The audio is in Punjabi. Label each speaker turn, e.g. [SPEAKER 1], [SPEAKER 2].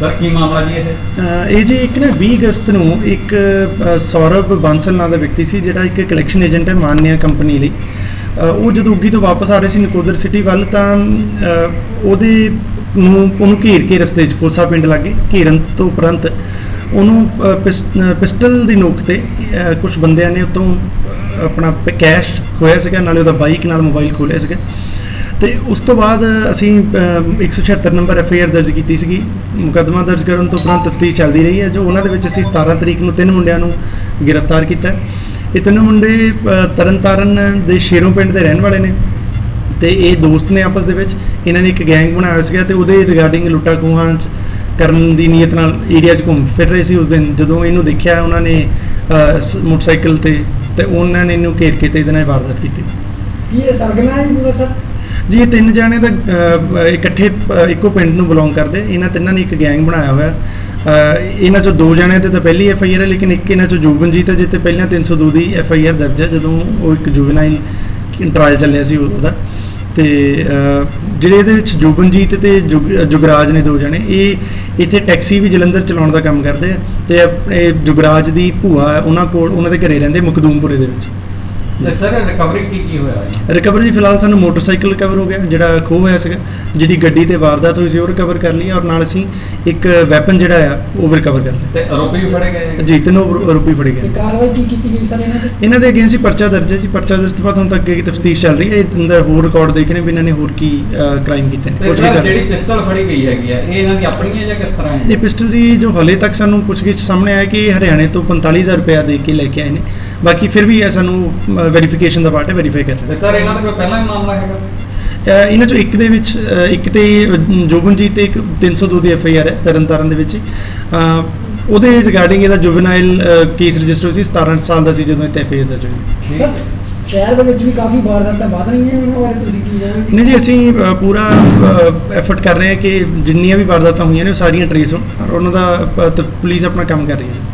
[SPEAKER 1] ਸਰ ਕੀ ਮਾਮਲਾ ਜੀ? ਇਹ
[SPEAKER 2] ਇਹ ਜੀ ਇੱਕ ਨਾ 20 ਅਗਸਤ ਨੂੰ ਇੱਕ ਅਹ, ਸੌਰਵ ਬਾਂਸਲ ਨਾਂ ਦਾ ਵਿਅਕਤੀ ਸੀ ਜਿਹੜਾ ਇੱਕ ਕਲੈਕਸ਼ਨ ਏਜੰਟ ਹੈ ਮਾਨਿਆ ਕੰਪਨੀ ਲਈ। ਉਹ ਜਦੋਂ ਉੱਗੀ ਤੋਂ ਵਾਪਸ ਆ ਰਹੇ ਸੀ ਨਕੋਦਰ ਸਿਟੀ ਵੱਲ ਤਾਂ ਉਹਦੇ ਨੂੰ ਉਹਨੂੰ ਘੇਰ ਕੇ ਰਸਤੇ 'ਚ ਕੋਸਾ ਪਿੰਡ ਲਾਗੇ ਘੇਰਨ ਤੋਂ ਉਪਰੰਤ ਉਹਨੂੰ ਪਿਸ- ਪਿਸਟਲ ਦੀ ਨੋਕ ਤੇ ਕੁਝ ਬੰਦਿਆਂ ਨੇ ਉਤੋਂ ਆਪਣਾ ਪ- ਕੈਸ਼ ਹੋਇਆ ਸੀਗਾ ਨਾਲੇ ਉਹਦਾ ਬਾਈਕ ਨਾਲ ਮੋਬਾਈਲ ਖੋਲਿਆ ਸੀਗਾ। ਤੇ ਉਸ ਤੋਂ ਬਾਅਦ ਅਸੀਂ ਅਮ, 176 ਨੰਬਰ ਐਫ ਆਈ ਆਰ ਦਰਜ ਕੀਤੀ ਸੀਗੀ। ਮੁਕੱਦਮਾ ਦਰਜ ਕਰਨ ਤੋਂ ਉਪਰੰਤ ਤਫਤੀਸ਼ ਚੱਲਦੀ ਰਹੀ ਹੈ ਜੋ ਉਹਨਾਂ ਦੇ ਵਿੱਚ ਅਸੀਂ 17 ਤਰੀਕ ਨੂੰ ਤਿੰਨ ਮੁੰਡਿਆਂ ਨੂੰ ਗ੍ਰਿਫਤਾਰ ਕੀਤਾ ਇਹ ਤਿੰਨ ਮੁੰਡੇ ਅ, ਤਰਨਤਾਰਨ ਦੇ ਸ਼ੇਰੋਂ ਪਿੰਡ ਦੇ ਰਹਿਣ ਵਾਲੇ ਨੇ ਤੇ ਇਹ ਦੋਸਤ ਨੇ ਆਪਸ ਦੇ ਵਿੱਚ। ਇਹਨਾਂ ਨੇ ਇੱਕ ਗੈਂਗ ਬਣਾਇਆ ਹੋਇਆ ਸੀਗਾ ਤੇ ਉਹਦੇ ਰਿਗਾਰਡਿੰਗ ਲੁੱਟਾ ਖੋਹਾਂ 'ਚ ਕਰਨ ਦੀ ਨੀਅਤ ਨਾਲ ਏਰੀਆ 'ਚ ਘੁੰਮ ਫਿਰ ਰਹੇ ਸੀ ਉਸ ਦਿਨ। ਜਦੋਂ ਇਹਨੂੰ ਦੇਖਿਆ ਉਹਨਾਂ ਨੇ ਮੋਟਰਸਾਈਕਲ ਤੇ ਤੇ ਉਹਨਾਂ ਨੇ ਇਹਨੂੰ ਘੇਰ ਕੇ ਤੇ ਇਹਦੇ ਨਾਲ ਵਾਰਦਾਤ ਕੀਤੀ।
[SPEAKER 3] ਕੀ ਇਹ ਸਰਗਨਾ ਹੈ ਜੀ ਪੂਰਾ ਸਰ?
[SPEAKER 2] ਜੀ ਇਹ ਤਿੰਨ ਜਾਣੇ ਦਾ ਇਕੱਠੇ ਇੱਕੋ ਪਿੰਡ ਨੂੰ ਬਿਲੋਂਗ ਕਰਦੇ। ਇਹਨਾਂ ਤਿੰਨਾਂ ਨੇ ਇੱਕ ਗੈਂਗ ਬਣਾਇਆ ਹੋਇਆ। ਇਹਨਾਂ ਚੋਂ ਦੋ ਜਣਿਆਂ ਤੇ ਤਾਂ ਪਹਿਲੀ ਐਫ ਆਈ ਆਰ ਹੈ ਲੇਕਿਨ ਇੱਕ ਇਹਨਾਂ ਚੋਂ ਜੋਗਨਜੀਤ ਹੈ ਜਿੱਤੇ ਪਹਿਲਾਂ 302 ਦੀ ਐਫ ਆਈ ਆਰ ਦਰਜ ਹੈ ਜਦੋਂ ਉਹ ਇੱਕ ਜੁਵਨਾਈਲ ਟ੍ਰਾਇਲ ਚੱਲਿਆ ਸੀ ਉਹਦਾ। ਤੇ ਅਹ, ਜਿਹੜੇ ਇਹਦੇ ਵਿੱਚ ਜੋਗਨਜੀਤ ਤੇ ਜੁਗ- ਜੁਗਰਾਜ ਨੇ ਦੋ ਜਣੇ ਇਹ ਇੱਥੇ ਟੈਕਸੀ ਵੀ ਜਲੰਧਰ ਚਲਾਉਣ ਦਾ ਕੰਮ ਕਰਦੇ ਆ। ਤੇ ਆਪਣੇ ਜੁਗਰਾਜ ਦੀ ਭੂਆ ਉਹਨਾਂ ਕੋਲ ਉਹਨਾਂ ਦੇ ਘਰੇ ਰਹਿੰਦੇ ਮੁਕਦੂਮਪੁਰੇ ਦੇ ਵਿੱਚ।
[SPEAKER 1] ਤੇ ਸਰ ਰਿਕਵਰੀ ਕੀ ਕੀ ਹੋਇਆ? ਹੈ
[SPEAKER 2] ਰਿਕਵਰ ਜੀ ਫਿਲਹਾਲ ਸਾਨੂੰ ਮੋਟਰਸਾਈਕਲ ਰਿਕਵਰ ਹੋ ਗਿਆ ਜਿਹੜਾ ਖੋਹ ਹੋਇਆ ਸੀਗਾ ਜਿਹੜੀ ਗੱਡੀ ਤੇ ਵਾਰਦਾਤ ਹੋਈ ਸੀ ਉਹ ਰਿਕਵਰ ਕਰ ਲਈ ਔਰ ਨਾਲ ਅਸੀਂ ਇੱਕ ਵੈਪਨ ਜਿਹੜਾ ਆ ਉਹ ਵੀ ਰਿਕਵਰ ਕਰ
[SPEAKER 1] ਤੇ ਆਰੋਪੀ ਵੀ ਫੜੇ ਗਏ
[SPEAKER 2] ਲਿਆ ਜੀ ਤਿੰਨੋਂ ਆਰੋ- ਆਰੋਪੀ ਫੜੇ
[SPEAKER 3] ਤੇ
[SPEAKER 2] ਗਏ
[SPEAKER 3] ਕਾਰਵਾਈ ਕੀ ਕੀਤੀ ਗਈ ਸਰ ਇਹਨਾਂ ਤੇ?
[SPEAKER 2] ਇਹਨਾਂ ਦੇ ਅਗੇਂਸਟ ਹੀ ਪਰਚਾ ਦਰਜ ਹੈ ਜੀ ਪਰਚਾ ਦਰਜ ਤੋਂ ਬਾਅਦ ਹੁਣ ਤੱਕ ਅੱਗੇ ਤਫਤੀਸ਼ ਚੱਲ ਰਹੀ ਹੈ ਇਹ ਅੰਦਰ ਹੋਰ ਰਿਕਾਰਡ ਦੇਖਣੇ ਵੀ ਇਹਨਾਂ ਨੇ ਹੋਰ ਕੀ ਕ੍ਰਾਈਮ ਕੀਤੇ ਨੇ ਪੁੱਛਗਿੱਛ
[SPEAKER 1] ਸਰ
[SPEAKER 2] ਚੱਲ ਰਹੀ।
[SPEAKER 1] ਜਿਹੜੀ ਪਿਸਟਲ ਫੜੀ ਗਈ ਹੈਗੀ ਆ ਇਹ ਇਹਨਾਂ ਦੀ ਆਪਣੀ ਹੈ ਜਾਂ ਕਿਸ ਤਰ੍ਹਾਂ
[SPEAKER 2] ਇਹ
[SPEAKER 1] ਹੈ
[SPEAKER 2] ਪਿਸਟਲ ਜੀ ਜੋ ਹਲੇ ਤੱਕ ਸਾਨੂੰ ਪੁੱਛਗਿੱਛ ਸਾਹਮਣੇ ਆਇਆ ਕਿ ਇਹ ਹਰਿਆਣੇ ਤੋਂ 45000 ਰੁਪਇਆ ਦੇ ਕੇ ਲੈ ਕੇ ਆਏ ਨੇ ਬਾਕੀ ਫਿਰ ਵੀ ਇਹ ਸਾਨੂੰ ਵੈਰੀਫਿਕੇਸ਼ਨ ਦਾ ਪਾਰਟ ਹੈ ਵੈਰੀਫਾਈ ਕਰ ਰਹੇ
[SPEAKER 1] ਤੇ ਸਰ ਇਹਨਾਂ ਦਾ ਕੋਈ ਪਹਿਲਾਂ ਹੀ ਮਾਮਲਾ ਹੈਗਾ?
[SPEAKER 2] ਇਹਨਾਂ ਚੋਂ ਇੱਕ ਦੇ ਵਿੱਚ ਇੱਕ ਤੇ ਜੋਬਨਜੀਤ ਤੇ ਇੱਕ 302 ਦੀ ਐਫ ਆਈ ਆਰ ਹੈ ਤਰਨਤਾਰਨ ਦੇ ਵਿੱਚ ਉਹਦੇ ਰਿਗਾਰਡਿੰਗ ਇਹਦਾ ਜੁਵਨਾਈਲ ਕੇਸ ਰਜਿਸਟਰ ਸੀ 17 ਸਾਲ ਦਾ ਸੀ ਜਦੋਂ ਇਹ ਐਫ ਆਈ ਆਰ ਦਰਜ ਹੋਈ।
[SPEAKER 3] ਸਰ ਸ਼ਹਿਰ ਦੇ ਵਿੱਚ ਵੀ ਕਾਫੀ ਵਾਰਦਾਤਾਂ ਵੱਧ ਰਹੀਆਂ ਉਹਨਾਂ ਬਾਰੇ ਤੁਸੀਂ ਕੀ ਜਾਣਦੇ
[SPEAKER 2] ਨਹੀਂ ਜੀ ਅਸੀਂ ਪੂਰਾ ਐਫਰਟ ਕਰ ਰਹੇ ਹਾਂ ਕਿ ਜਿੰਨੀਆਂ ਵੀ ਵਾਰਦਾਤਾਂ ਹੋਈਆਂ ਨੇ ਉਹ ਸਾਰੀਆਂ ਟਰੇਸ ਹੋਣ। ਔਰ ਉਹਨਾਂ ਦਾ ਪੁਲਿਸ ਆਪਣਾ ਕੰਮ ਕਰ ਰਹੀ ਹੈ।